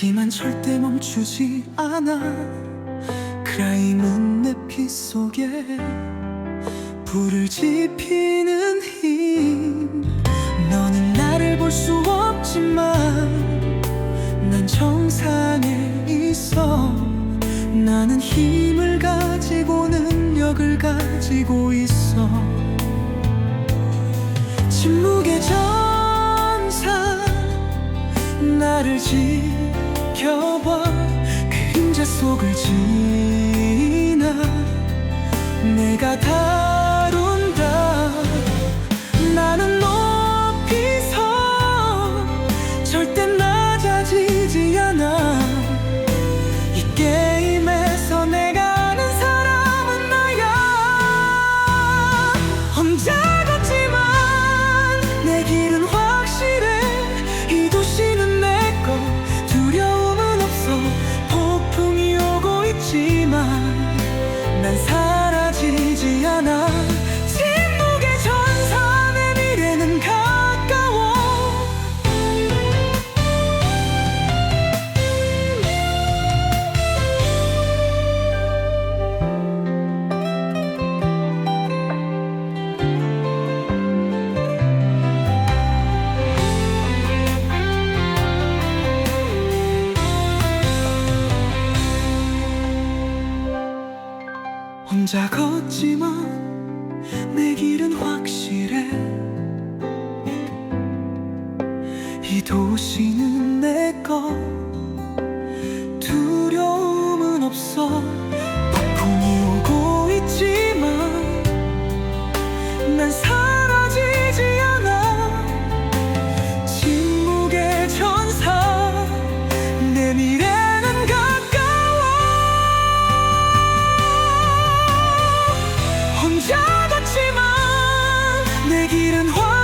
하지만 절대 멈추지 않아. 크라이문 내피 속에 불을 지피는 힘. 너는 나를 볼 수 없지만 난 정상에 있어. 나는 힘을 가지고 능력을 가지고 있어. 침묵의 전사 나를 그림자 속을 지나 내가 다룬다 난 사라지지 않아 걷지만 내 길은 확실해. 이 도시는 내거 두려움은 없어 내 길은 화